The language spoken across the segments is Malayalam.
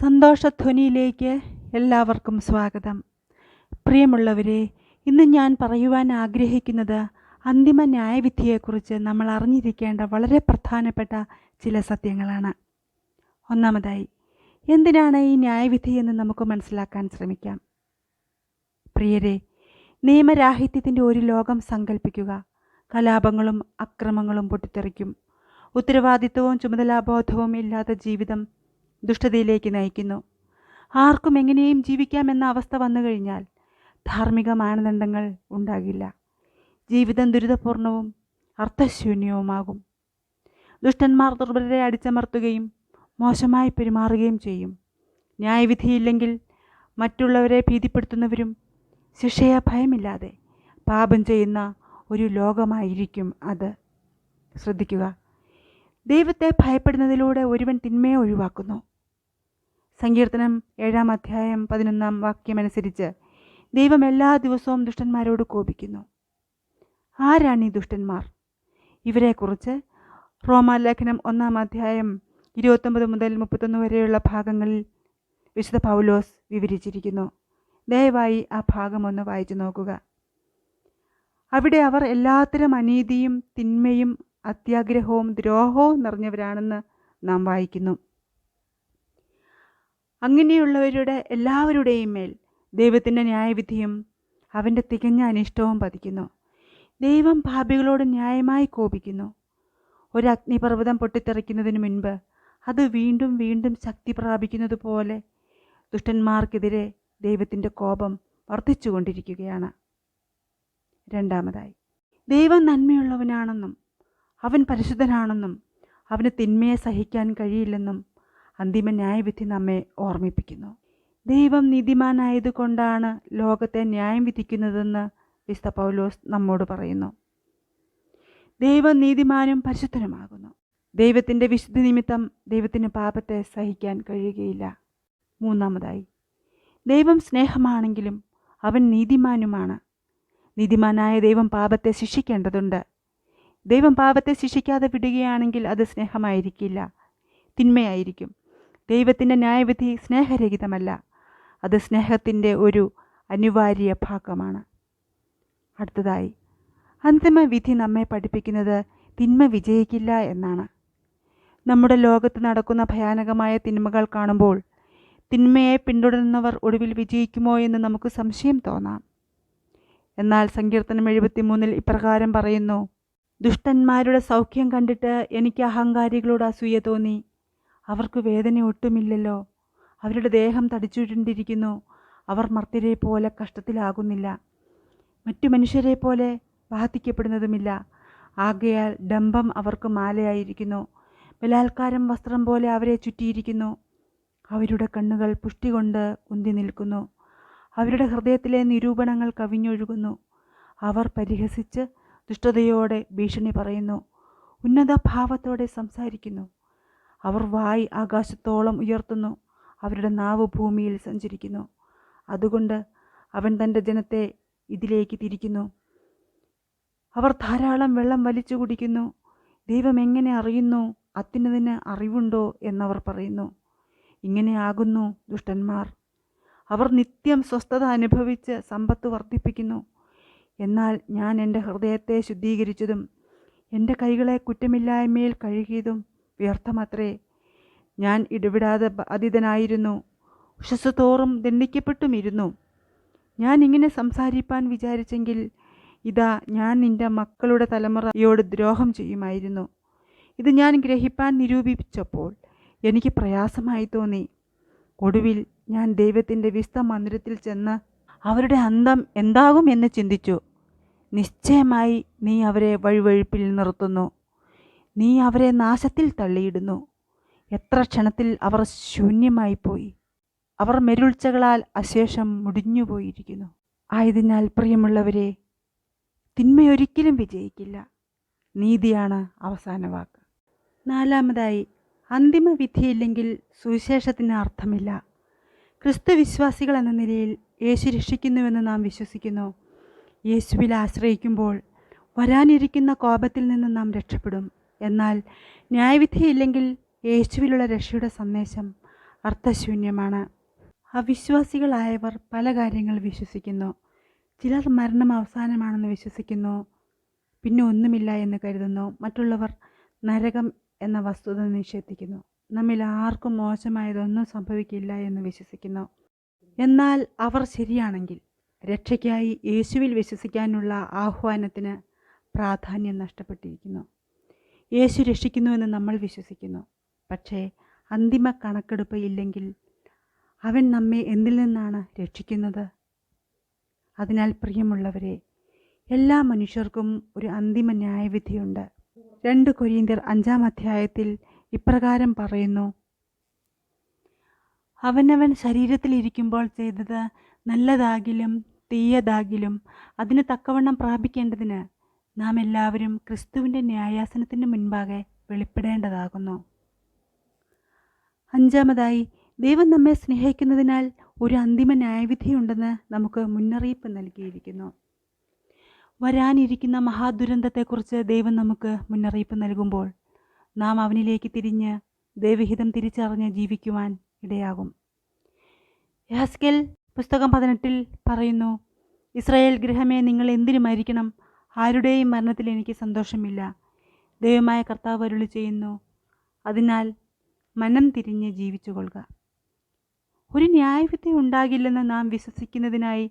സന്തോഷധ്വനിയിലേക്ക് എല്ലാവർക്കും സ്വാഗതം. പ്രിയമുള്ളവരെ ഇന്ന് ഞാൻ പറയുവാൻ ആഗ്രഹിക്കുന്നത് അന്തിമ ന്യായവിധിയെക്കുറിച്ച് നമ്മൾ അറിഞ്ഞിരിക്കേണ്ട വളരെ പ്രധാനപ്പെട്ട ചില സത്യങ്ങളാണ്. ഒന്നാമതായി എന്തിനാണ് ഈ ന്യായവിധി എന്ന് നമുക്ക് മനസ്സിലാക്കാൻ ശ്രമിക്കാം? പ്രിയരെ നിയമരാഹിത്യത്തിന്റെ ഒരു ലോകം സങ്കല്പിക്കുക കലാപങ്ങളും അക്രമങ്ങളും പൊട്ടിത്തെറിക്കും ഉത്തരവാദിത്വവും ചുമതലാബോധവും ഇല്ലാത്ത ജീവിതം ദുഷ്ടതയിലേക്ക് നയിക്കുന്നു. ആർക്കും എങ്ങനെയും ജീവിക്കാമെന്ന അവസ്ഥ വന്നു കഴിഞ്ഞാൽ ധാർമ്മിക മാനദണ്ഡങ്ങൾ ഉണ്ടാകില്ല. ജീവിതം ദുരിതപൂർണവും അർത്ഥശൂന്യവുമാകും. ദുഷ്ടന്മാർ ദുർബലരെ അടിച്ചമർത്തുകയും മോശമായി പെരുമാറുകയും ചെയ്യും. ന്യായവിധിയില്ലെങ്കിൽ മറ്റുള്ളവരെ ഭീതിപ്പെടുത്തുന്നവരും ശിക്ഷയ ഭയമില്ലാതെ പാപം ചെയ്യുന്ന ഒരു ലോകമായിരിക്കും അത്. ശ്രദ്ധിക്കുക. ദൈവത്തെ ഭയപ്പെടുന്നതിലൂടെ ഒരുവൻ തിന്മയെ ഒഴിവാക്കുന്നു. സങ്കീർത്തനം ഏഴാം അധ്യായം പതിനൊന്നാം വാക്യമനുസരിച്ച് ദൈവം എല്ലാ ദിവസവും ദുഷ്ടന്മാരോട് കോപിക്കുന്നു. ആരാണ് ഈ ദുഷ്ടന്മാർ? ഇവരെക്കുറിച്ച് റോമാലേഖനം ഒന്നാം അധ്യായം ഇരുപത്തൊമ്പത് മുതൽ മുപ്പത്തൊന്ന് വരെയുള്ള ഭാഗങ്ങളിൽ വിശുദ്ധ പൗലോസ് വിവരിച്ചിരിക്കുന്നു. ദയവായി ആ ഭാഗം ഒന്ന് വായിച്ചു നോക്കുക. അവിടെ അവർ എല്ലാത്തരം അനീതിയും തിന്മയും അത്യാഗ്രഹവും ദ്രോഹവും നിറഞ്ഞവരാണെന്ന് നാം വായിക്കുന്നു. അങ്ങനെയുള്ളവരുടെ എല്ലാവരുടെയും മേൽ ദൈവത്തിന്റെ ന്യായവിധിയും അവന്റെ തികഞ്ഞ അനിഷ്ടവും പതിക്കുന്നു. ദൈവം പാപികളോട് ന്യായമായി കോപിക്കുന്നു. ഒരു അഗ്നിപർവതം പൊട്ടിത്തെറിക്കുന്നതിന് മുൻപ് അത് വീണ്ടും വീണ്ടും ശക്തി പ്രാപിക്കുന്നത് പോലെ ദുഷ്ടന്മാർക്കെതിരെ ദൈവത്തിന്റെ കോപം വർദ്ധിച്ചുകൊണ്ടിരിക്കുകയാണ്. രണ്ടാമതായി ദൈവം നന്മയുള്ളവനാണെന്നും അവൻ പരിശുദ്ധനാണെന്നും അവന് തിന്മയെ സഹിക്കാൻ കഴിയില്ലെന്നും അന്തിമ ന്യായവിധി നമ്മെ ഓർമ്മിപ്പിക്കുന്നു. ദൈവം നീതിമാനായതുകൊണ്ടാണ് ലോകത്തെ ന്യായം വിധിക്കുന്നതെന്ന് വിസ്ത പൗലോസ് നമ്മോട് പറയുന്നു. ദൈവം നീതിമാനും പരിശുദ്ധനുമാകുന്നു. ദൈവത്തിന്റെ വിശുദ്ധ നിമിത്തം ദൈവത്തിന് പാപത്തെ സഹിക്കാൻ കഴിയുകയില്ല. മൂന്നാമതായി ദൈവം സ്നേഹമാണെങ്കിലും അവൻ നീതിമാനുമാണ്. നീതിമാനായ ദൈവം പാപത്തെ ശിക്ഷിക്കേണ്ടതുണ്ട്. ദൈവം പാപത്തെ ശിക്ഷിക്കാതെ വിടുകയാണെങ്കിൽ അത് സ്നേഹമായിരിക്കില്ല തിന്മയായിരിക്കും. ദൈവത്തിന്റെ ന്യായവിധി സ്നേഹരഹിതമല്ല. അത് സ്നേഹത്തിന്റെ ഒരു അനിവാര്യ ഭാഗമാണ്. അടുത്തതായി അന്തിമ വിധി നമ്മെ പഠിപ്പിക്കുന്നത് തിന്മ വിജയിക്കില്ല എന്നാണ്. നമ്മുടെ ലോകത്ത് നടക്കുന്ന ഭയാനകമായ തിന്മകൾ കാണുമ്പോൾ തിന്മയെ പിന്തുടരുന്നവർ ഒടുവിൽ വിജയിക്കുമോ എന്ന് നമുക്ക് സംശയം തോന്നാം. എന്നാൽ സങ്കീർത്തനം എഴുപത്തിമൂന്നിൽ ഇപ്രകാരം പറയുന്നു ദുഷ്ടന്മാരുടെ സൗഖ്യം കണ്ടിട്ട് എനിക്ക് അഹങ്കാരികളോട് അസൂയ തോന്നി. അവർക്ക് വേദന ഒട്ടുമില്ലല്ലോ. അവരുടെ ദേഹം തടിച്ചുരുണ്ടിരിക്കുന്നു. അവർ മർത്യരെ പോലെ കഷ്ടത്തിലാകുന്നില്ല. മറ്റു മനുഷ്യരെ പോലെ ബാധിക്കപ്പെടുന്നതുമില്ല. ആകയാൽ ഡംബം അവർക്ക് മാലയായിരിക്കുന്നു. ബലാത്കാരം വസ്ത്രം പോലെ അവരെ ചുറ്റിയിരിക്കുന്നു. അവരുടെ കണ്ണുകൾ പുഷ്ടി കൊണ്ട് ഉന്തി നിൽക്കുന്നു. അവരുടെ ഹൃദയത്തിലെ നിരൂപണങ്ങൾ കവിഞ്ഞൊഴുകുന്നു. അവർ പരിഹസിച്ച് ദുഷ്ടതയോടെ ഭീഷണി പറയുന്നു. ഉന്നത ഭാവത്തോടെ സംസാരിക്കുന്നു. അവർ വായി ആകാശത്തോളം ഉയർത്തുന്നു അവരുടെ നാവ് ഭൂമിയിൽ സഞ്ചരിക്കുന്നു. അതുകൊണ്ട് അവൻ തന്റെ ജനത്തെ ഇതിലേക്ക് തിരിക്കുന്നു. അവർ ധാരാളം വെള്ളം വലിച്ചു കുടിക്കുന്നു. ദൈവം എങ്ങനെ അറിയുന്നു? അത്യുന്നതിന് അറിവുണ്ടോ? എന്നവർ പറയുന്നു. ഇങ്ങനെയാകുന്നു ദുഷ്ടന്മാർ. അവർ നിത്യം സ്വസ്ഥത അനുഭവിച്ച് സമ്പത്ത് വർദ്ധിപ്പിക്കുന്നു. എന്നാൽ ഞാൻ എന്റെ ഹൃദയത്തെ ശുദ്ധീകരിച്ചതും എന്റെ കൈകളെ കുറ്റമില്ലായ്മയിൽ കഴുകിയതും വ്യർത്ഥമത്രേ. ഞാൻ ഇടവിടാതെ ബാധിതനായിരുന്നു ഉഷസ്സത്തോറും ദണ്ഡിക്കപ്പെട്ടുമിരുന്നു. ഞാൻ ഇങ്ങനെ സംസാരിപ്പാൻ വിചാരിച്ചെങ്കിൽ ഇതാ ഞാൻ നിന്റെ മക്കളുടെ തലമുറയോട് ദ്രോഹം ചെയ്യുമായിരുന്നു. ഇത് ഞാൻ ഗ്രഹിപ്പാൻ നിരൂപിച്ചപ്പോൾ എനിക്ക് പ്രയാസമായി തോന്നി. ഒടുവിൽ ഞാൻ ദൈവത്തിന്റെ വിസ്ത മന്ദിരത്തിൽ ചെന്ന് അവരുടെ അന്തം എന്താകും എന്ന് ചിന്തിച്ചു. നിശ്ചയമായി നീ അവരെ വഴിവഴുപ്പിൽ നിർത്തുന്നു. നീ അവരെ നാശത്തിൽ തള്ളിയിടുന്നു. എത്ര ക്ഷണത്തിൽ അവർ ശൂന്യമായി പോയി അവർ മെരുൾച്ചകളാൽ അശേഷം മുടിഞ്ഞുപോയിരിക്കുന്നു. ആയതിനാൽ പ്രിയമുള്ളവരെ തിന്മയൊരിക്കലും വിജയിക്കില്ല. നീതിയാണ് അവസാന വാക്ക്. നാലാമതായി അന്തിമ വിധിയില്ലെങ്കിൽ സുവിശേഷത്തിന് അർത്ഥമില്ല. ക്രിസ്തു വിശ്വാസികൾ എന്ന നിലയിൽ യേശു രക്ഷിക്കുന്നുവെന്ന് നാം വിശ്വസിക്കുന്നു. യേശുവിൽ ആശ്രയിക്കുമ്പോൾ വരാനിരിക്കുന്ന കോപത്തിൽ നിന്ന് നാം രക്ഷപ്പെടും. എന്നാൽ ന്യായവിധിയില്ലെങ്കിൽ യേശുവിലുള്ള രക്ഷയുടെ സന്ദേശം അർത്ഥശൂന്യമാണ്. അവിശ്വാസികളായവർ പല കാര്യങ്ങൾ വിശ്വസിക്കുന്നു. ചിലർ മരണം അവസാനമാണെന്ന് വിശ്വസിക്കുന്നു. പിന്നെ ഒന്നുമില്ല എന്ന് കരുതുന്നു. മറ്റുള്ളവർ നരകം എന്ന വസ്തുത നിഷേധിക്കുന്നു. നമ്മിൽ ആർക്കും മോശമായതൊന്നും സംഭവിക്കില്ല എന്ന് വിശ്വസിക്കുന്നു. എന്നാൽ അവർ ശരിയാണെങ്കിൽ രക്ഷയ്ക്കായി യേശുവിൽ വിശ്വസിക്കാനുള്ള ആഹ്വാനത്തിന് പ്രാധാന്യം നഷ്ടപ്പെട്ടിരിക്കുന്നു. യേശു രക്ഷിക്കുന്നുവെന്ന് നമ്മൾ വിശ്വസിക്കുന്നു. പക്ഷേ അന്തിമ കണക്കെടുപ്പ് ഇല്ലെങ്കിൽ അവൻ നമ്മെ എന്തിൽ നിന്നാണ് രക്ഷിക്കുന്നത്. അതിനാൽ പ്രിയമുള്ളവരെ എല്ലാ മനുഷ്യർക്കും ഒരു അന്തിമ ന്യായവിധിയുണ്ട്. രണ്ട് കൊരിയന്തിർ അഞ്ചാം അധ്യായത്തിൽ ഇപ്രകാരം പറയുന്നു അവനവൻ ശരീരത്തിലിരിക്കുമ്പോൾ ചെയ്തത് നല്ലതാകിലും തീയതാകിലും അതിന് തക്കവണ്ണം പ്രാപിക്കേണ്ടതിന് നാം എല്ലാവരും ക്രിസ്തുവിന്റെ ന്യായാസനത്തിന് മുൻപാകെ വെളിപ്പെടേണ്ടതാകുന്നു. അഞ്ചാമതായി ദൈവം നമ്മെ സ്നേഹിക്കുന്നതിനാൽ ഒരു അന്തിമ ന്യായവിധിയുണ്ടെന്ന് നമുക്ക് മുന്നറിയിപ്പ് നൽകിയിരിക്കുന്നു. വരാനിരിക്കുന്ന മഹാദുരന്തത്തെക്കുറിച്ച് ദൈവം നമുക്ക് മുന്നറിയിപ്പ് നൽകുമ്പോൾ നാം അവനിലേക്ക് തിരിഞ്ഞ് ദൈവഹിതം തിരിച്ചറിഞ്ഞ് ജീവിക്കുവാൻ ഇടയാകും. യാസ്കൽ പുസ്തകം പതിനെട്ടിൽ പറയുന്നു ഇസ്രായേൽ ഗൃഹമേ നിങ്ങൾ എന്തിനു മരിക്കണം? ആരുടെയും മരണത്തിൽ എനിക്ക് സന്തോഷമില്ല. ദൈവമായ കർത്താവ് അരുളി ചെയ്യുന്നു. അതിനാൽ മനം തിരിഞ്ഞ് ജീവിച്ചു കൊള്ളുക ഒരു ന്യായവിധി ഉണ്ടാകില്ലെന്ന് നാം വിശ്വസിക്കുന്നതിനായി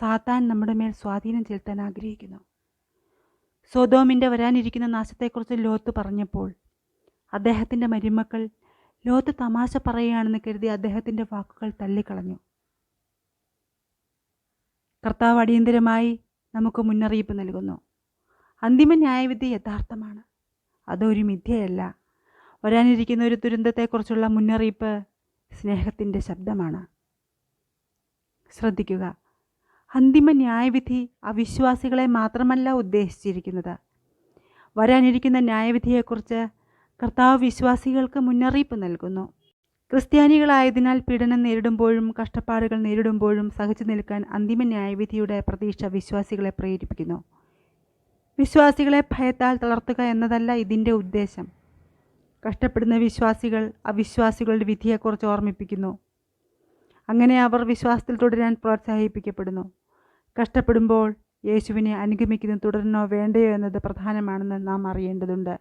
സാത്താൻ നമ്മുടെ മേൽ സ്വാധീനം ചെലുത്താൻ ആഗ്രഹിക്കുന്നു. സോതോമിന്റെ വരാനിരിക്കുന്ന നാശത്തെക്കുറിച്ച് ലോത്ത് പറഞ്ഞപ്പോൾ അദ്ദേഹത്തിന്റെ മരുമക്കൾ ലോത്ത് തമാശ പറയുകയാണെന്ന് കരുതി അദ്ദേഹത്തിന്റെ വാക്കുകൾ തള്ളിക്കളഞ്ഞു. കർത്താവ് അടിയന്തരമായി നമുക്ക് മുന്നറിയിപ്പ് നൽകുന്നു. അന്തിമ ന്യായവിധി യഥാർത്ഥമാണ്. അതൊരു മിഥ്യയല്ല. വരാനിരിക്കുന്ന ഒരു ദുരന്തത്തെക്കുറിച്ചുള്ള മുന്നറിയിപ്പ് സ്നേഹത്തിന്റെ ശബ്ദമാണ്. ശ്രദ്ധിക്കുക. അന്തിമ ന്യായവിധി അവിശ്വാസികളെ മാത്രമല്ല ഉദ്ദേശിച്ചിരിക്കുന്നത്. വരാനിരിക്കുന്ന ന്യായവിധിയെക്കുറിച്ച് കർത്താവ് വിശ്വാസികൾക്ക് മുന്നറിയിപ്പ് നൽകുന്നു. ക്രിസ്ത്യാനികളായതിനാൽ പീഡനം നേരിടുമ്പോഴും കഷ്ടപ്പാടുകൾ നേരിടുമ്പോഴും സഹിച്ചു നിൽക്കാൻ അന്തിമ ന്യായവിധിയുടെ പ്രതീക്ഷ വിശ്വാസികളെ പ്രേരിപ്പിക്കുന്നു. വിശ്വാസികളെ ഭയത്താൽ തളർത്തുക എന്നതല്ല ഇതിന്റെ ഉദ്ദേശം. കഷ്ടപ്പെടുന്ന വിശ്വാസികൾ അവിശ്വാസികളുടെ വിധിയെക്കുറിച്ച് ഓർമ്മിപ്പിക്കുന്നു. അങ്ങനെ അവർ വിശ്വാസത്തിൽ തുടരാൻ പ്രോത്സാഹിപ്പിക്കപ്പെടുന്നു. കഷ്ടപ്പെടുമ്പോൾ യേശുവിനെ അനുഗമിക്കുന്നത് തുടരണോ വേണ്ടയോ എന്നത് പ്രധാനമാണെന്ന് നാം അറിയേണ്ടതുണ്ട്.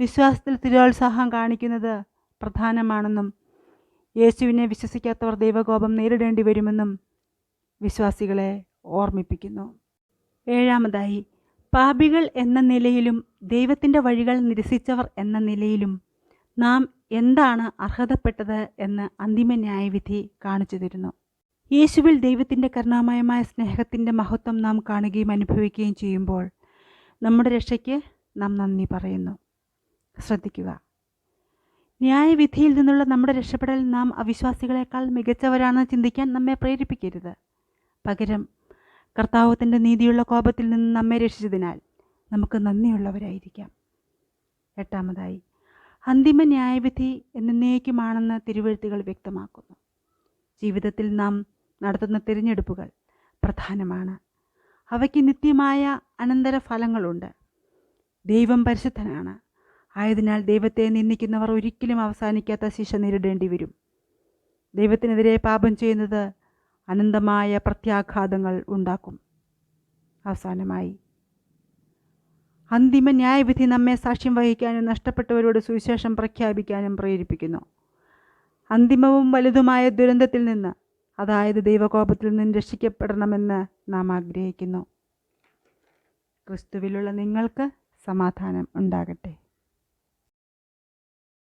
വിശ്വാസത്തിൽ സ്ഥിരോത്സാഹം കാണിക്കുന്നത് പ്രധാനമാണെന്നും യേശുവിനെ വിശ്വസിക്കാത്തവർ ദൈവകോപം നേരിടേണ്ടി വരുമെന്നും വിശ്വാസികളെ ഓർമ്മിപ്പിക്കുന്നു. ഏഴാമതായി പാപികൾ എന്ന നിലയിലും ദൈവത്തിന്റെ വഴികൾ നിരസിച്ചവർ എന്ന നിലയിലും നാം എന്താണ് അർഹതപ്പെട്ടത് എന്ന് അന്തിമ ന്യായവിധി കാണിച്ചു തരുന്നു. യേശുവിൽ ദൈവത്തിന്റെ കരുണാമയമായ സ്നേഹത്തിന്റെ മഹത്വം നാം കാണുകയും അനുഭവിക്കുകയും ചെയ്യുമ്പോൾ നമ്മുടെ രക്ഷയ്ക്ക് നാം നന്ദി പറയുന്നു. ശ്രദ്ധിക്കുക. ന്യായവിധിയിൽ നിന്നുള്ള നമ്മുടെ രക്ഷപ്പെടൽ നാം അവിശ്വാസികളെക്കാൾ മികച്ചവരാണെന്ന് ചിന്തിക്കാൻ നമ്മെ പ്രേരിപ്പിക്കരുത്. പകരം കർത്താവത്തിന്റെ നീതിയുള്ള കോപത്തിൽ നിന്ന് നമ്മെ രക്ഷിച്ചതിനാൽ നമുക്ക് നന്ദിയുള്ളവരായിരിക്കാം. എട്ടാമതായി അന്തിമ ന്യായവിധി എന്നേക്കുമാണെന്ന് തിരുവഴുത്തുകൾ വ്യക്തമാക്കുന്നു. ജീവിതത്തിൽ നാം നടത്തുന്ന തിരഞ്ഞെടുപ്പുകൾ പ്രധാനമാണ്. അവയ്ക്ക് നിത്യമായ അനന്തര ഫലങ്ങളുണ്ട് ദൈവം പരിശുദ്ധനാണ്. ആയതിനാൽ ദൈവത്തെ നിന്ദിക്കുന്നവർ ഒരിക്കലും അവസാനിക്കാത്ത ശിക്ഷ നേരിടേണ്ടി വരും ദൈവത്തിനെതിരെ പാപം ചെയ്യുന്നത് അനന്തമായ പ്രത്യാഘാതങ്ങൾ ഉണ്ടാക്കും. അവസാനമായി. അന്തിമ ന്യായവിധി നമ്മെ സാക്ഷ്യം വഹിക്കാനും നഷ്ടപ്പെട്ടവരോട് സുവിശേഷം പ്രഖ്യാപിക്കാനും പ്രേരിപ്പിക്കുന്നു. അന്തിമവും വലുതുമായ ദുരന്തത്തിൽ നിന്ന് അതായത് ദൈവകോപത്തിൽ നിന്ന് രക്ഷിക്കപ്പെടണമെന്ന് നാം ആഗ്രഹിക്കുന്നു. ക്രിസ്തുവിലുള്ള നിങ്ങൾക്ക് സമാധാനം ഉണ്ടാകട്ടെ.